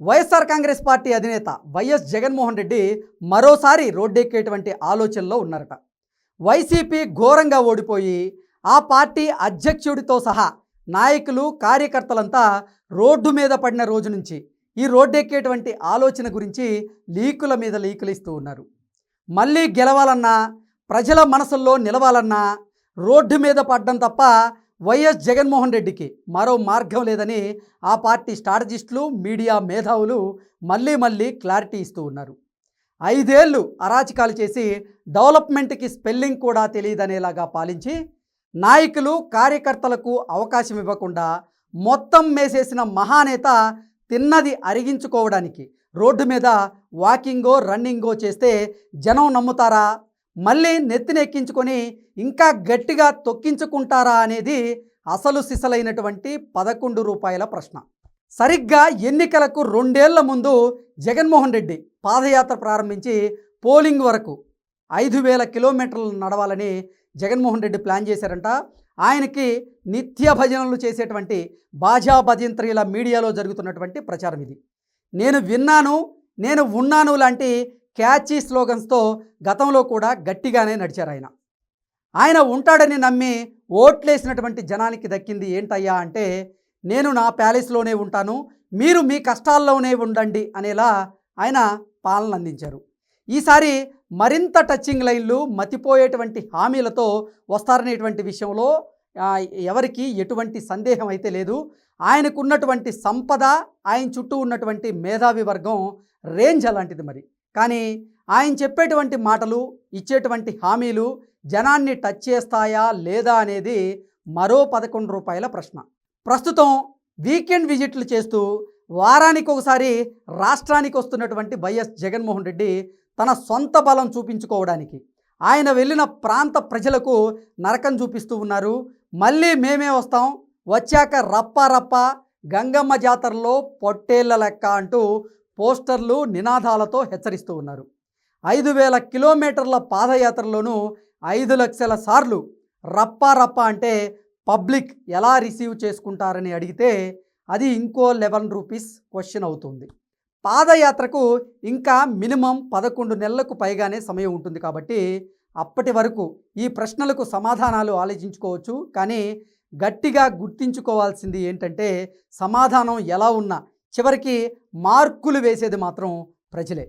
YSR Congress party అధినేత వైఎస్ జగన్మోహన్ రెడ్డి మరోసారి రోడ్డెక్కేటువంటి ఆలోచనలో ఉన్నారట. వైసీపీ ఘోరంగా ఓడిపోయి ఆ పార్టీ అధ్యక్షుడితో సహా నాయకులు కార్యకర్తలంతా రోడ్డు మీద పడిన రోజు నుంచి ఈ రోడ్డెక్కేటువంటి ఆలోచన గురించి లీకుల మీద లీకులు ఇస్తూ ఉన్నారు. మళ్ళీ గెలవాలన్నా ప్రజల మనసుల్లో నిలవాలన్నా రోడ్డు మీద పడ్డం తప్ప వైఎస్ జగన్మోహన్ రెడ్డికి మరో మార్గం లేదని ఆ పార్టీ స్ట్రాటజిస్టులు మీడియా మేధావులు మళ్ళీ మళ్ళీ క్లారిటీ ఇస్తూ ఉన్నారు. ఐదేళ్ళు అరాచకాలు చేసి డెవలప్మెంట్కి స్పెల్లింగ్ కూడా తెలియదనేలాగా పాలించి నాయకులు కార్యకర్తలకు అవకాశం ఇవ్వకుండా మొత్తం మేసేసిన మహానేత తిన్నది అరిగించుకోవడానికి రోడ్డు మీద వాకింగో రన్నింగో చేస్తే జనం నమ్ముతారా? మళ్ళీ నెత్తినెక్కించుకొని ఇంకా గట్టిగా తొక్కించుకుంటారా అనేది అసలు సిసలైనటువంటి పదకొండు రూపాయల ప్రశ్న. సరిగ్గా ఎన్నికలకు రెండేళ్ళ ముందు జగన్మోహన్ రెడ్డి పాదయాత్ర ప్రారంభించి పోలింగ్ వరకు ఐదు వేల కిలోమీటర్లు నడవాలని జగన్మోహన్ రెడ్డి ప్లాన్ చేశారంట. ఆయనకి నిత్య భజనలు చేసేటువంటి బాజా భజంత్రీల మీడియాలో జరుగుతున్నటువంటి ప్రచారం ఇది. నేను విన్నాను నేను ఉన్నాను లాంటి క్యాచీ స్లోగన్స్తో గతంలో కూడా గట్టిగానే నడిచారు ఆయన. ఆయన ఉంటాడని నమ్మి ఓట్లేసినటువంటి జనానికి దక్కింది ఏంటయ్యా అంటే నేను నా ప్యాలెస్లోనే ఉంటాను మీరు మీ కష్టాల్లోనే ఉండండి అనేలా ఆయన పాలన అందించారు. ఈసారి మరింత టచింగ్ లైన్లు మతిపోయేటువంటి హామీలతో వస్తారనేటువంటి విషయంలో ఎవరికి ఎటువంటి సందేహం అయితే లేదు. ఆయనకున్నటువంటి సంపద ఆయన చుట్టూ ఉన్నటువంటి మేధావి వర్గం రేంజ్ అలాంటిది మరి. కానీ ఆయన చెప్పేటువంటి మాటలు ఇచ్చేటువంటి హామీలు జనాన్ని టచ్ చేస్తాయా లేదా అనేది మరో పదకొండు రూపాయల ప్రశ్న. ప్రస్తుతం వీకెండ్ విజిట్లు చేస్తూ వారానికి ఒకసారి రాష్ట్రానికి వస్తున్నటువంటి వైఎస్ జగన్మోహన్ రెడ్డి తన సొంత బలం చూపించుకోవడానికి. ఆయన వెళ్ళిన ప్రాంత ప్రజలకు నరకం చూపిస్తూ ఉన్నారు. మళ్ళీ మేమే వస్తాం. వచ్చాక రప్ప రప్ప గంగమ్మ జాతరలో పొట్టేళ్ళ లెక్క అంటూ పోస్టర్లు నినాదాలతో హెచ్చరిస్తూ ఉన్నారు. ఐదు వేల కిలోమీటర్ల పాదయాత్రలోనూ ఐదు లక్షల సార్లు రప్పా రప్ప అంటే పబ్లిక్ ఎలా రిసీవ్ చేసుకుంటారని అడిగితే అది ఇంకో లెవెన్ రూపీస్ క్వశ్చన్ అవుతుంది. పాదయాత్రకు ఇంకా మినిమం పదకొండు నెలలకు పైగానే సమయం ఉంటుంది కాబట్టి అప్పటి వరకు ఈ ప్రశ్నలకు సమాధానాలు ఆలోచించుకోవచ్చు. కానీ గట్టిగా గుర్తించుకోవాల్సింది ఏంటంటే సమాధానం ఎలా ఉన్నా చివరికి మార్కులు వేసేది మాత్రం ప్రజలే.